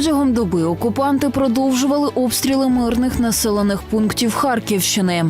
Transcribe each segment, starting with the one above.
Протягом доби окупанти продовжували обстріли мирних населених пунктів Харківщини.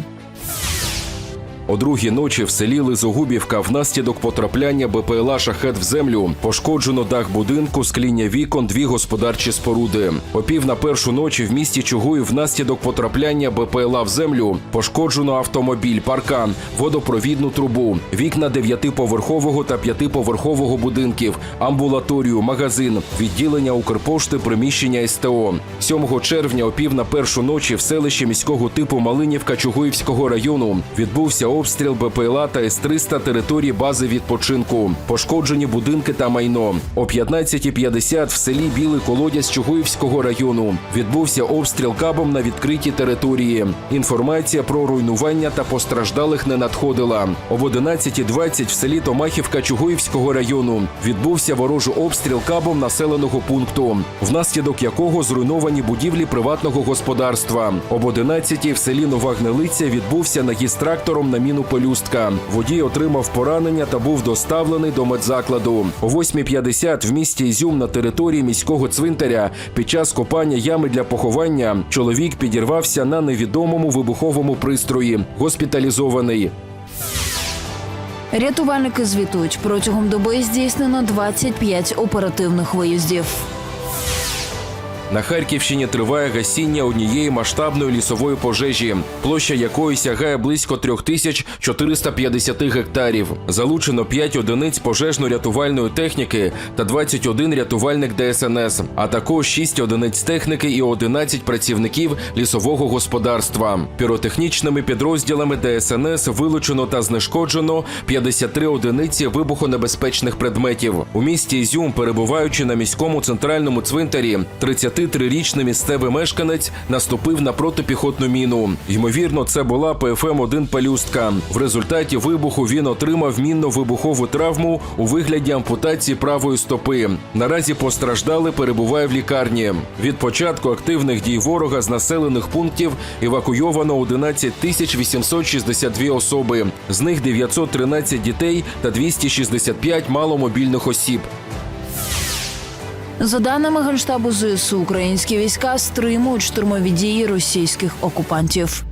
О другій ночі в селі Лизогубівка внаслідок потрапляння БПЛА шахет в землю пошкоджено дах будинку, скління вікон, дві господарчі споруди. О пів на першу ночі в місті Чугуїв внаслідок потрапляння БПЛА в землю пошкоджено автомобіль, паркан, водопровідну трубу, вікна дев'ятиповерхового та п'ятиповерхового будинків, амбулаторію, магазин, відділення Укрпошти, приміщення СТО. 7 червня о пів на першу ночі в селищі міського типу Малинівка Чугуївського району відбувся обстріл БПЛА та С-300 території бази відпочинку. Пошкоджені будинки та майно. О 15.50 в селі Білий Колодязь Чугуївського району відбувся обстріл кабом на відкритій території. Інформація про руйнування та постраждалих не надходила. Об 11.20 в селі Томахівка Чугуївського району відбувся ворожий обстріл кабом населеного пункту, внаслідок якого зруйновані будівлі приватного господарства. Об 11.00 в селі Нова Гнилиця відбувся наїзд трактором на міну пелюстка. Водій отримав поранення та був доставлений до медзакладу. О 8.50 в місті Ізюм на території міського цвинтаря під час копання ями для поховання чоловік підірвався на невідомому вибуховому пристрої. Госпіталізований. Рятувальники звітують, протягом доби здійснено 25 оперативних виїздів. На Харківщині триває гасіння однієї масштабної лісової пожежі, площа якої сягає близько 3450 гектарів. Залучено 5 одиниць пожежно-рятувальної техніки та 21 рятувальник ДСНС, а також 6 одиниць техніки і 11 працівників лісового господарства. Піротехнічними підрозділами ДСНС вилучено та знешкоджено 53 одиниці вибухонебезпечних предметів. У місті Ізюм, перебуваючи на міському центральному цвинтарі, 33-річний місцевий мешканець наступив на протипіхотну міну. Ймовірно, це була ПФМ-1 пелюстка. В результаті вибуху він отримав мінно-вибухову травму у вигляді ампутації правої стопи. Наразі постраждали, перебуває в лікарні. Від початку активних дій ворога з населених пунктів евакуйовано 11 тисяч 862 особи. З них 913 дітей та 265 маломобільних осіб. За даними Генштабу ЗСУ, українські війська стримують штурмові дії російських окупантів.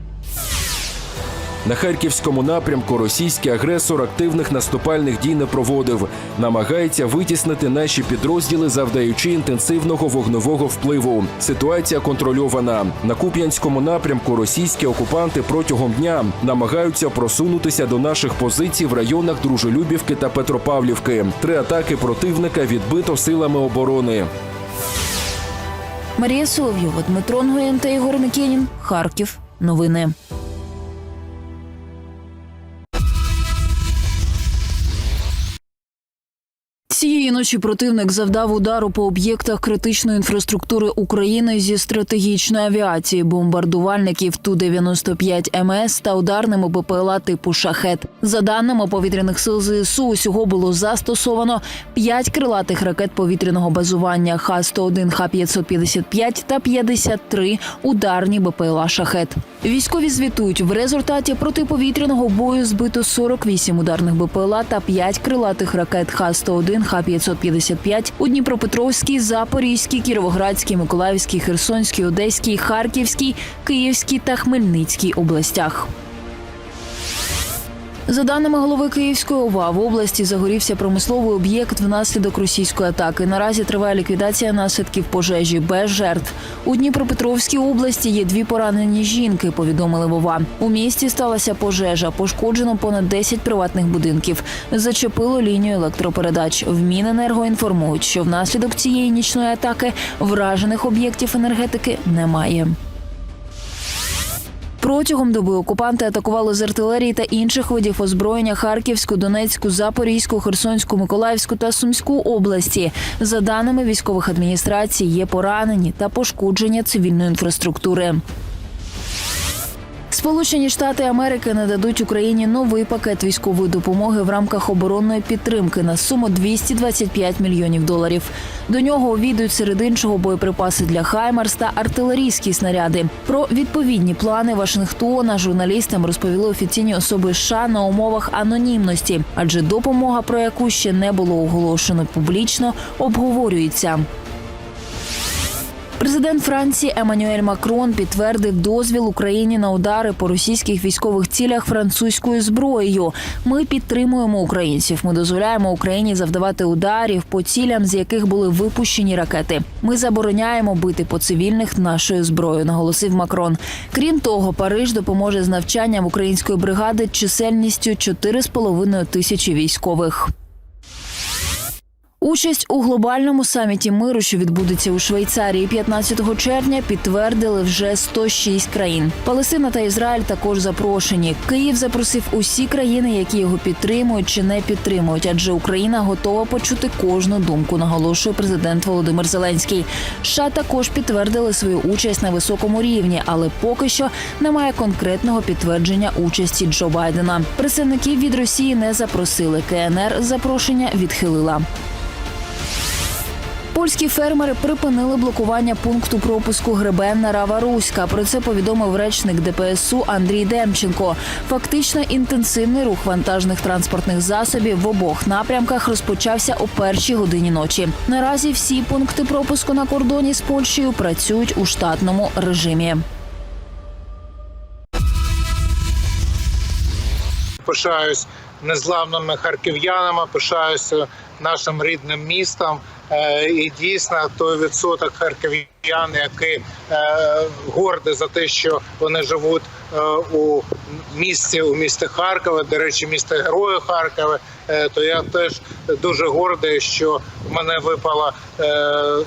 На харківському напрямку російський агресор активних наступальних дій не проводив. Намагається витіснити наші підрозділи, завдаючи інтенсивного вогнового впливу. Ситуація контрольована. На Куп'янському напрямку російські окупанти протягом дня намагаються просунутися до наших позицій в районах Дружелюбівки та Петропавлівки. Три атаки противника відбито силами оборони. Марія Соловйова, Дмитро Нгоєн та Ігор Никінін. Харків. Новини. Цієї ночі противник завдав удару по об'єктах критичної інфраструктури України зі стратегічної авіації, бомбардувальників Ту-95 МС та ударними БПЛА типу «Шахет». За даними повітряних сил ЗСУ, усього було застосовано 5 крилатих ракет повітряного базування Х-101, Х-555 та 53 ударні БПЛА «Шахет». Військові звітують, в результаті протиповітряного бою збито 48 ударних БПЛА та 5 крилатих ракет Х-101, Х-555 у Дніпропетровській, Запорізькій, Кіровоградській, Миколаївській, Херсонській, Одеській, Харківській, Київській та Хмельницькій областях. За даними голови Київської ОВА, в області загорівся промисловий об'єкт внаслідок російської атаки. Наразі триває ліквідація наслідків пожежі без жертв. У Дніпропетровській області є дві поранені жінки. Повідомили в ОВА. У місті сталася пожежа. Пошкоджено понад 10 приватних будинків. Зачепило лінію електропередач. В Міненерго інформують, що внаслідок цієї нічної атаки вражених об'єктів енергетики немає. Протягом доби окупанти атакували з артилерії та інших видів озброєння Харківську, Донецьку, Запорізьку, Херсонську, Миколаївську та Сумську області. За даними військових адміністрацій, є поранені та пошкодження цивільної інфраструктури. Сполучені Штати Америки нададуть Україні новий пакет військової допомоги в рамках оборонної підтримки на суму 225 мільйонів доларів. До нього увійдуть серед іншого боєприпаси для Хаймарс та артилерійські снаряди. Про відповідні плани Вашингтона журналістам розповіли офіційні особи США на умовах анонімності, адже допомога, про яку ще не було оголошено публічно, обговорюється. Президент Франції Еммануель Макрон підтвердив дозвіл Україні на удари по російських військових цілях французькою зброєю. Ми підтримуємо українців. Ми дозволяємо Україні завдавати ударів по цілям, з яких були випущені ракети. Ми забороняємо бити по цивільних нашою зброєю, наголосив Макрон. Крім того, Париж допоможе з навчанням української бригади чисельністю 4,5 тисячі військових. Участь у глобальному саміті миру, що відбудеться у Швейцарії 15 червня, підтвердили вже 106 країн. Палестина та Ізраїль також запрошені. Київ запросив усі країни, які його підтримують чи не підтримують, адже Україна готова почути кожну думку. Наголошує президент Володимир Зеленський. США також підтвердили свою участь на високому рівні, але поки що немає конкретного підтвердження участі Джо Байдена. Представників від Росії не запросили. КНР запрошення відхилила. Польські фермери припинили блокування пункту пропуску Гребенна Рава Руська. Про це повідомив речник ДПСУ Андрій Демченко. Фактично інтенсивний рух вантажних транспортних засобів в обох напрямках розпочався о першій годині ночі. Наразі всі пункти пропуску на кордоні з Польщею працюють у штатному режимі. пишаюсь незламними харків'янами, пишаюся нашим рідним містом. Е, І дійсно той відсоток харків'ян, які е, горді за те, що вони живуть е, у місті, у місті Харкові, до речі, місто Героя Харкова, то я теж дуже гордий, що мене випало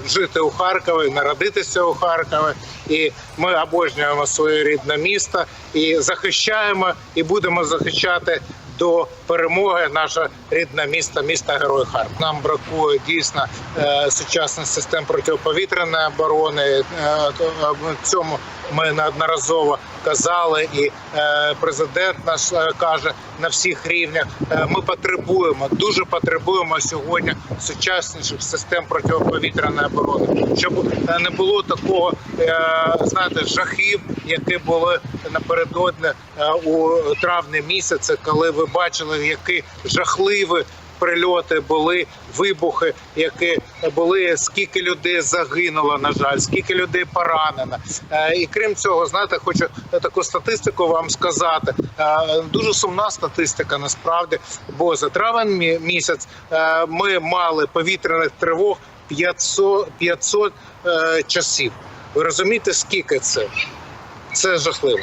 жити у Харкові, народитися у Харкові. І ми обожнюємо своє рідне місто і захищаємо, і будемо захищати до перемоги наше рідне місто, місто Герой Харків. Нам бракує дійсно е, сучасних систем протиповітряної оборони. Е, е, цьому ми неодноразово казали, і е, президент наш е, каже на всіх рівнях. Е, ми потребуємо, дуже потребуємо сьогодні сучасніших систем протиповітряної оборони, щоб не було такого, знаєте, жахів, які були напередодні у травні місяці, коли ви бачили, які жахливі прильоти були, вибухи, які були, скільки людей загинуло, на жаль, скільки людей поранено. Е, І крім цього, знаєте, хочу таку статистику вам сказати. Е, Дуже сумна статистика насправді, бо за травень мі- місяць е, ми мали повітряних тривог 500, 500 е, часів. Ви розумієте, скільки це? Це жахливо.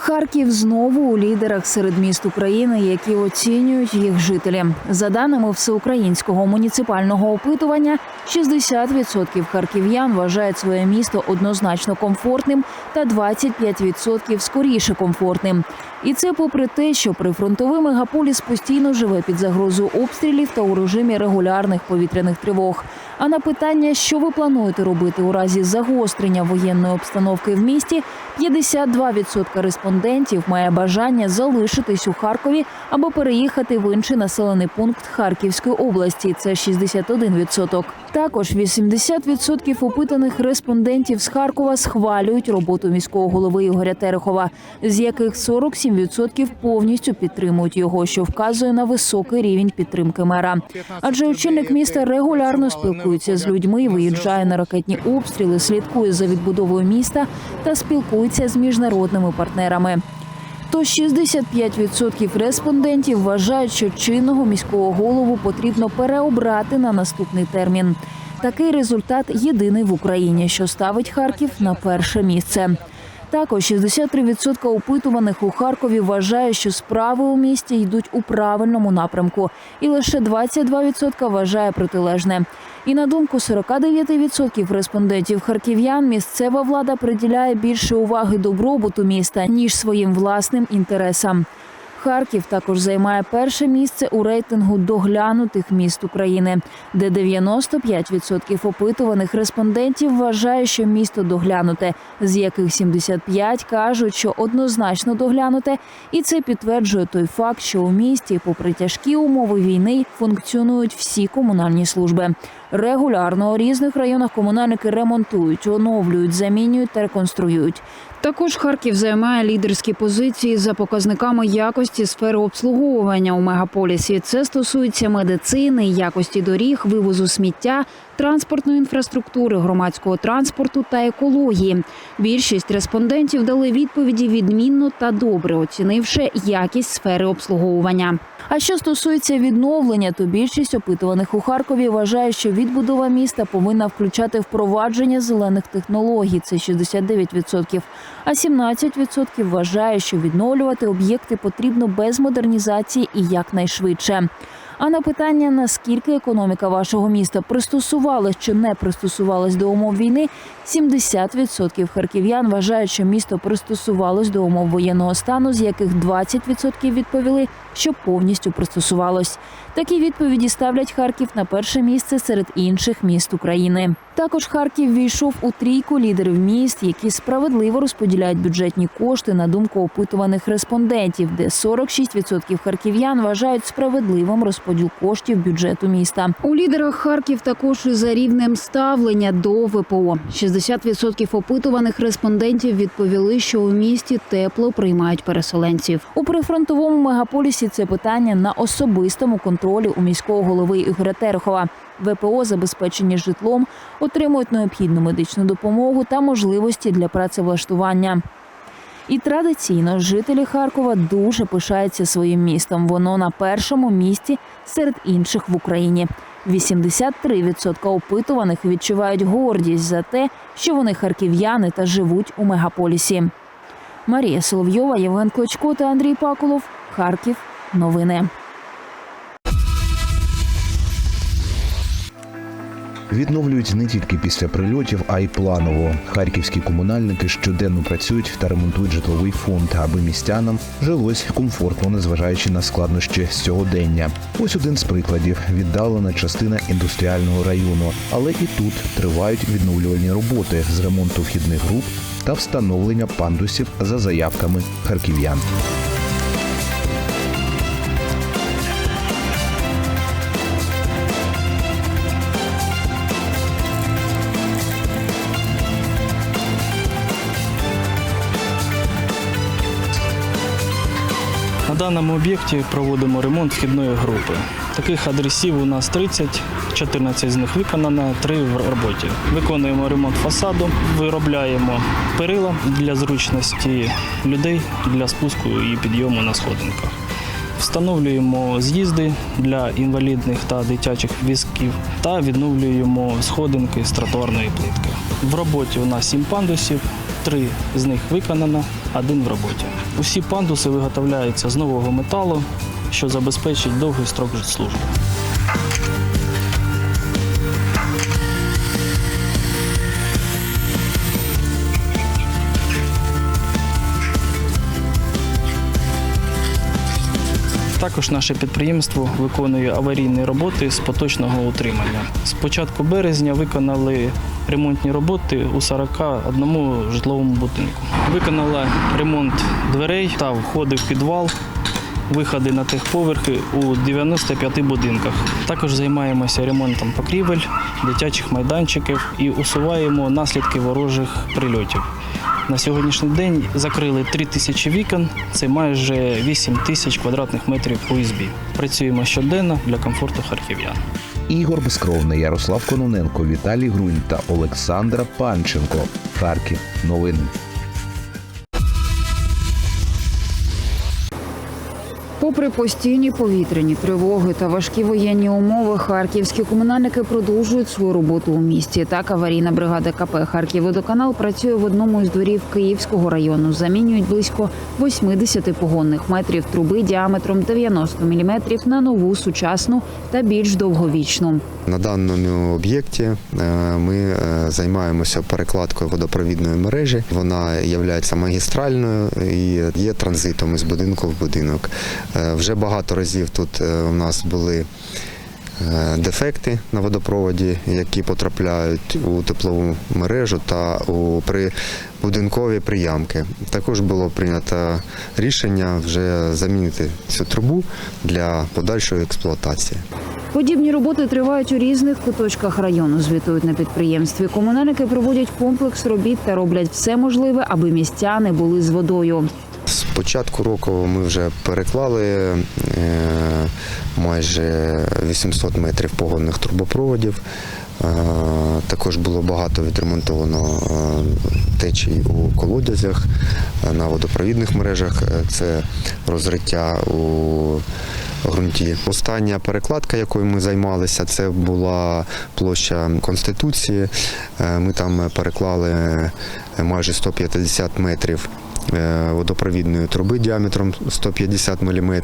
Харків знову у лідерах серед міст України, які оцінюють їх жителі. За даними всеукраїнського муніципального опитування, 60% харків'ян вважають своє місто однозначно комфортним та 25% скоріше комфортним. І це попри те, що прифронтовий мегаполіс постійно живе під загрозою обстрілів та у режимі регулярних повітряних тривог. А на питання, що ви плануєте робити у разі загострення воєнної обстановки в місті, 52% респондентів має бажання залишитись у Харкові або переїхати в інший населений пункт Харківської області. Це 61%. Також 80% опитаних респондентів з Харкова схвалюють роботу міського голови Ігоря Терехова, з яких 47% повністю підтримують його, що вказує на високий рівень підтримки мера. Адже очільник міста регулярно спілкується з людьми, виїжджає на ракетні обстріли, слідкує за відбудовою міста та спілкується з міжнародними партнерами. То 65% респондентів вважають, що чинного міського голову потрібно переобрати на наступний термін. Такий результат єдиний в Україні, що ставить Харків на перше місце. Також 63% опитуваних у Харкові вважає, що справи у місті йдуть у правильному напрямку, і лише 22% вважає протилежне. І на думку 49% респондентів харків'ян, місцева влада приділяє більше уваги добробуту міста ніж своїм власним інтересам. Харків також займає перше місце у рейтингу доглянутих міст України, де 95% опитуваних респондентів вважає, що місто доглянуте, з яких 75 кажуть, що однозначно доглянуте, і це підтверджує той факт, що у місті, попри тяжкі умови війни, функціонують всі комунальні служби. Регулярно у різних районах комунальники ремонтують, оновлюють, замінюють та реконструюють. Також Харків займає лідерські позиції за показниками якості сфери обслуговування у мегаполісі. Це стосується медицини, якості доріг, вивозу сміття, транспортної інфраструктури, громадського транспорту та екології. Більшість респондентів дали відповіді відмінно та добре, оцінивши якість сфери обслуговування. А що стосується відновлення, то більшість опитуваних у Харкові вважає, що відбудова міста повинна включати впровадження зелених технологій. Це 69%. А 17% вважає, що відновлювати об'єкти потрібно без модернізації і якнайшвидше. А на питання, наскільки економіка вашого міста пристосувалась чи не пристосувалась до умов війни, 70% харків'ян вважають, що місто пристосувалось до умов воєнного стану, з яких 20% відповіли, що повністю пристосувалось. Такі відповіді ставлять Харків на перше місце серед інших міст України. Також Харків війшов у трійку лідерів міст, які справедливо розподіляють бюджетні кошти на думку опитуваних респондентів, де 46% харків'ян вважають справедливим розподіл коштів бюджету міста. У лідерах Харків також і за рівнем ставлення до ВПО. 60% опитуваних респондентів відповіли, що у місті тепло приймають переселенців. У прифронтовому мегаполісі це питання на особистому контролі у міського голови Ігоря Терехова. ВПО забезпечені житлом, отримують необхідну медичну допомогу та можливості для працевлаштування. І традиційно жителі Харкова дуже пишаються своїм містом. Воно на першому місці серед інших в Україні. 83% опитуваних відчувають гордість за те, що вони харків'яни та живуть у мегаполісі. Марія Соловйова, Євген Клочко та Андрій Пакулов. Харків. Новини. Відновлюють не тільки після прильотів, а й планово. Харківські комунальники щоденно працюють та ремонтують житловий фонд, аби містянам жилось комфортно, незважаючи на складнощі сьогодення. Ось один з прикладів: віддалена частина індустріального району. Але і тут тривають відновлювальні роботи з ремонту вхідних груп та встановлення пандусів за заявками харків'ян. Даному об'єкті проводимо ремонт вхідної групи. Таких адресів у нас 30, 14 з них виконано, 3 в роботі. Виконуємо ремонт фасаду, виробляємо перила для зручності людей для спуску і підйому на сходинках. Встановлюємо з'їзди для інвалідних та дитячих візків та відновлюємо сходинки з тротуарної плитки. В роботі у нас 7 пандусів, три з них виконано, один в роботі. Усі пандуси виготовляються з нового металу, що забезпечить довгий строк служби. Також наше підприємство виконує аварійні роботи з поточного утримання. З початку березня виконали ремонтні роботи у 41 житловому будинку. Виконала ремонт дверей та входи в підвал, виходи на техповерхи у 95 будинках. Також займаємося ремонтом покрівель, дитячих майданчиків і усуваємо наслідки ворожих прильотів. На сьогоднішній день закрили 3 тисячі вікон, це майже 8 тисяч квадратних метрів ОСБ. Працюємо щоденно для комфорту харків'ян. Ігор Безкровний, Ярослав Кононенко, Віталій Грунь та Олександра Панченко. Харків. Новини. Попри постійні повітряні тривоги та важкі воєнні умови, харківські комунальники продовжують свою роботу у місті. Так, аварійна бригада КП «Харківводоканал» працює в одному із дворів Київського району. Замінюють близько 80 погонних метрів труби діаметром 90 мм на нову сучасну та більш довговічну. На даному об'єкті е, ми е, займаємося перекладкою водопровідної мережі. Вона є магістральною і є транзитом із будинку в будинок. Е, Вже багато разів тут е, у нас були е, дефекти на водопроводі, які потрапляють у теплову мережу та у при будинкові приямки. Також було прийнято рішення вже замінити цю трубу для подальшої експлуатації. Подібні роботи тривають у різних куточках району. Звітують на підприємстві. Комунальники проводять комплекс робіт та роблять все можливе, аби містяни були з водою. З початку року ми вже переклали е, майже 800 метрів погодних трубопроводів. Е, Також було багато відремонтовано е, течій у колодязях, на водопровідних мережах. Це розриття у ґрунті. Остання перекладка, якою ми займалися, це була площа Конституції. Ми там переклали майже 150 метрів водопровідної труби діаметром 150 мм.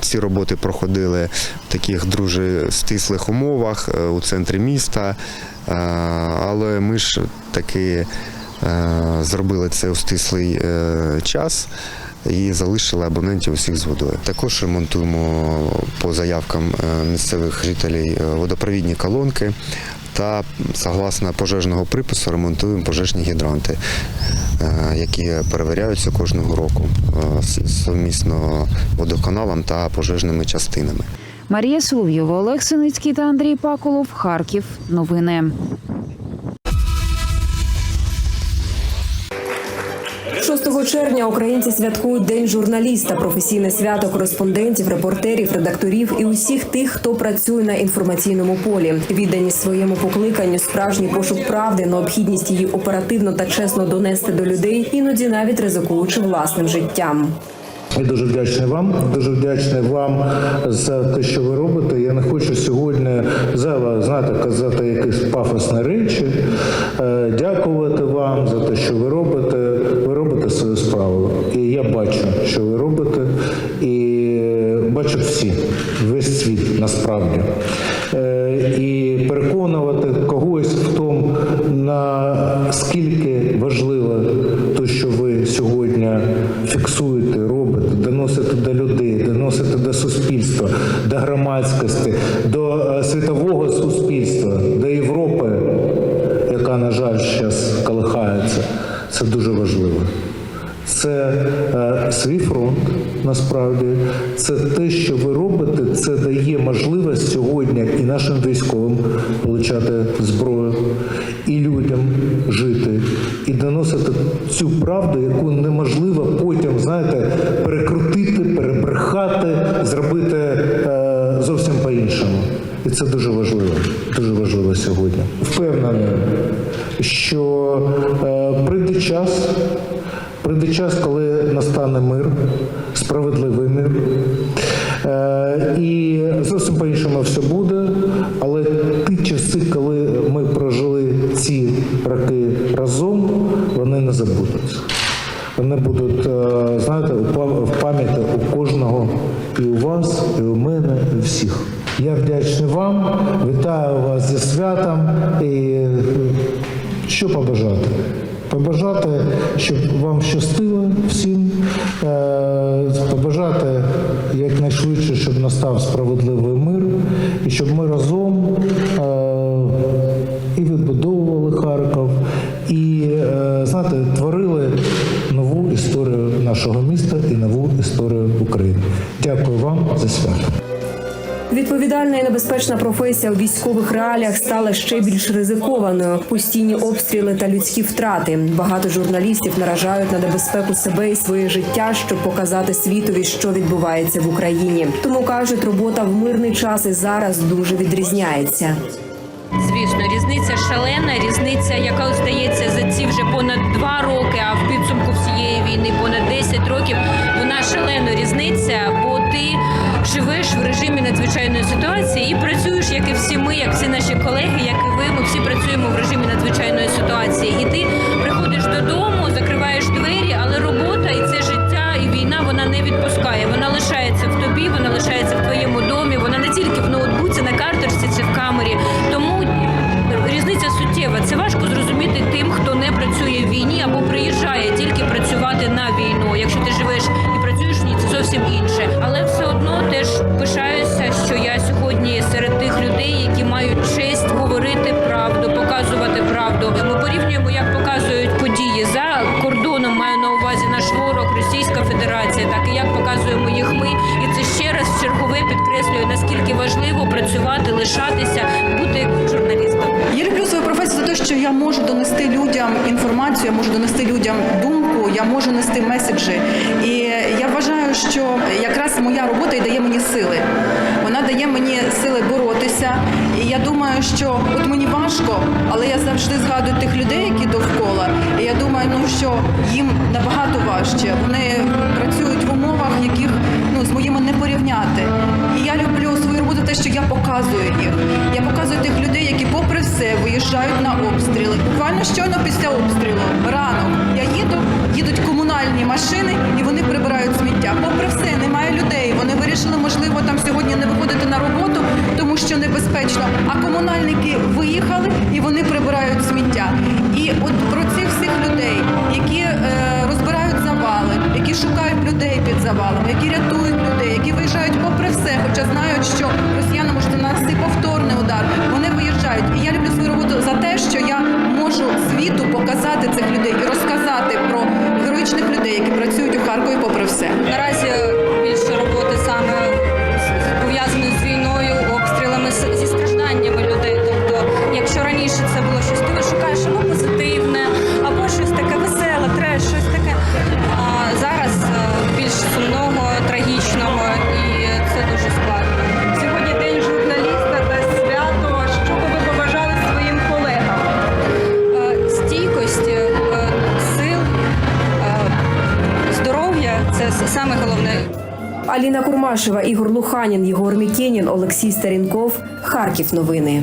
Ці роботи проходили в таких дуже стислих умовах е, у центрі міста, Е, але ми ж таки е, зробили це у стислий е, час. І залишили абонентів усіх з водою. Також ремонтуємо по заявкам е, місцевих жителів е, водопровідні колонки та согласно пожежного припису ремонтуємо пожежні гідранти, е, які перевіряються кожного року е, совмісно водоканалом та пожежними частинами. Марія Соловйова, Олег Синицький та Андрій Паколов. Харків. Новини. 6 червня українці святкують День журналіста, професійне свято кореспондентів, репортерів, редакторів і усіх тих, хто працює на інформаційному полі. Відданість своєму покликанню, справжній пошук правди, необхідність її оперативно та чесно донести до людей, іноді навіть ризикуючи власним життям. Я дуже вдячний вам, дуже вдячний вам за те, що ви робите. Я не хочу сьогодні зайва, знаєте, казати якісь пафосні речі. Е, Дякувати вам за те, що ви робите. Ви робите свою справу. І я бачу, що ви робите, і бачать всі, весь світ насправді. Е, І переконувати когось в тому, наскільки важливо те, що ви сьогодні фіксуєте, робите, доносите до людей, доносите до суспільства, до громадськості, до е, світового суспільства, до Європи, яка, на жаль, зараз колихається. Це дуже важливо. Це е, свій фронт насправді, це те, що ви робите, це дає можливість сьогодні і нашим військовим отримати зброю, і людям жити, і доносити цю правду, яку неможливо потім, знаєте, перекрутити, перебрехати, зробити е, зовсім по-іншому. І це дуже важливо, дуже важливо сьогодні. Впевнений, що е, прийде час. Прийде час, коли настане мир, справедливий мир. Е, і зовсім по-іншому все буде. Але ті часи, коли ми прожили ці роки разом, вони не забудуться. Вони будуть, е, знаєте, в пам'яті у кожного, і у вас, і у мене, і у всіх. Я вдячний вам, вітаю вас зі святом і е, що побажати? Побажати, щоб вам щастило всім, е, побажати якнайшвидше, щоб настав справедливий мир, і щоб ми разом е, і відбудовували Харків, і е, знаєте, творили нову історію нашого міста і нову історію України. Дякую вам за свято. Відповідальна і небезпечна професія у військових реаліях стала ще більш ризикованою. Постійні обстріли та людські втрати. Багато журналістів наражають на небезпеку себе і своє життя, щоб показати світові, що відбувається в Україні. Тому кажуть, робота в мирний час і зараз дуже відрізняється. Звісно, різниця шалена, різниця, яка здається за ці вже понад два роки, а в підсумку всієї війни понад 10 років. Вона шалена різниця, живеш в режимі надзвичайної ситуації і працюєш, як і всі ми, як всі наші колеги, як і ви. Ми всі працюємо в режимі надзвичайної ситуації. І ти приходиш додому, закриваєш двері, але робота і це життя, і війна вона не відпускає. Вона лишається в тобі, вона лишається в твоєму домі. Вона не тільки в ноутбуці, на картерці чи в камері. Тому різниця суттєва. Це важко зрозуміти тим, хто не працює в війні або приїжджає тільки працювати на війну. Якщо ти живеш зовсім інше. Але все одно теж пишаюся, що я сьогодні серед тих людей, які мають честь говорити правду, показувати правду. Ми порівнюємо, як показують події за кордоном. Маю на увазі наш ворог, Російська Федерація, так і як показуємо їх ми. І це ще раз чергове підкреслює наскільки важливо працювати, лишатися, бути журналістом. Я люблю свою професію за те, що я можу донести людям інформацію, я можу донести людям думку, я можу нести меседжі. І я вважаю, що якраз моя робота і дає мені сили. Вона дає мені сили боротися. І я думаю, що от мені важко, але я завжди згадую тих людей, які довкола. І я думаю, ну що їм набагато важче. Вони працюють в умовах, яких ну з моїми не порівняти. І я люблю те, що я показую їх. Я показую тих людей, які, попри все, виїжджають на обстріли. Буквально щойно після обстрілу, рано я їду, їдуть комунальні машини і вони прибирають сміття. Попри все, немає людей. Вони вирішили, можливо, там сьогодні не виходити на роботу, тому що небезпечно. А комунальники виїхали і вони прибирають сміття. І от про цих всіх людей, які е, розбирають завали, які шукають людей під завалами, які рятують людей, які виїжджають попри все, хоча знають, що росіяни можуть нанести повторний удар. Вони виїжджають. І я люблю свою роботу за те, що я можу світу показати цих людей і розказати про героїчних людей, які працюють у Харкові попри все. Наразі більше роботи Курмашева, Ігор Луханін, Єгор Мікенін, Олексій Старінков. Харків. Новини.